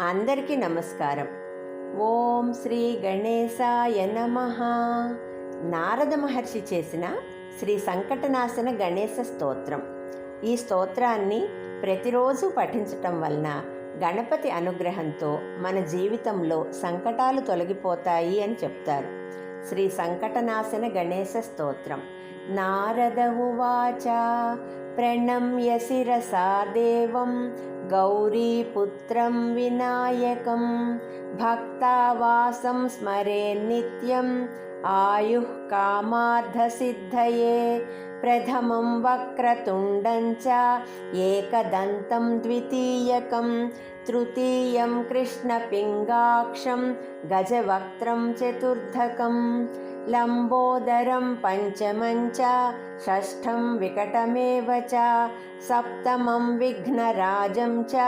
అందరికీ నమస్కారం. ఓం శ్రీ గణేశాయ నమ. నారద మహర్షి చేసిన శ్రీ సంకటనాశన గణేశ స్తోత్రం. ఈ స్తోత్రాన్ని ప్రతిరోజు పఠించటం వలన గణపతి అనుగ్రహంతో మన జీవితంలో సంకటాలు తొలగిపోతాయి అని చెప్తారు. శ్రీ సంకటనాశన గణేశ స్తోత్రం. नारद उवाच प्रणम्य शिरसा देवं गौरीपुत्रं विनायकं भक्तावासं स्मरे नित्यम् आयुः कामार्थसिद्धये प्रथमं वक्रतुण्डं च एकदन्तं द्वितीयकं तृतीयं कृष्णपिङ्गाक्षं गजवक्त्रं चतुर्थकम्। लम्बोदरं पञ्चमं च षष्ठं विकटमेव च सप्तमं विघ्नराजं च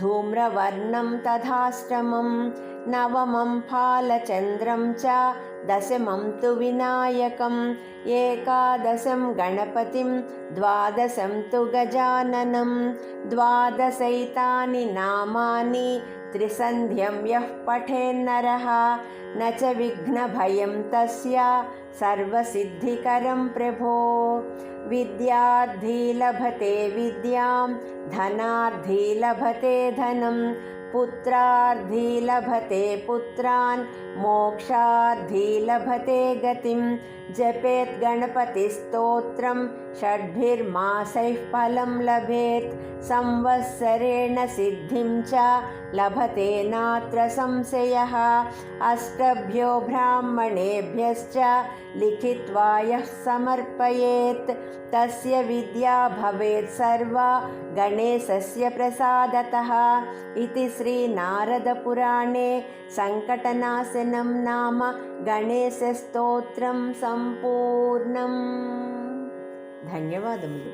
धूम्रवर्णं तथाश्रमं नवमं फालचन्द्रं च दशमं तु विनायकम् एकादशं गणपतिं द्वादशं तु गजाननं द्वादशैतानि नामानि त्रिसन्ध्यं यः पठेन्नरः न च विघ्नभयं तस्य सर्वसिद्धिकरं प्रभो। विद्यार्थी लभते विद्यां धनार्थी लभते धनं पुत्रार्थी लभते पुत्रान् मोक्षार्थी लभते गतिं जपेत् गणपतिस्तोत्रं षड्भिर्मासैः फलं लभेत्। संवत्सरेण सिद्धिं च लभते नात्र संशयः। अष्टभ्यो ब्राह्मणेभ्यश्च लिखित्वा यः समर्पयेत्। तस्य विद्या भवेत् सर्वा गणेशस्य प्रसादतः। इति श्रीनारदपुराणे सङ्कटनाशनं नाम గణేశ స్తోత్రం సంపూర్ణం ధన్యవాదములు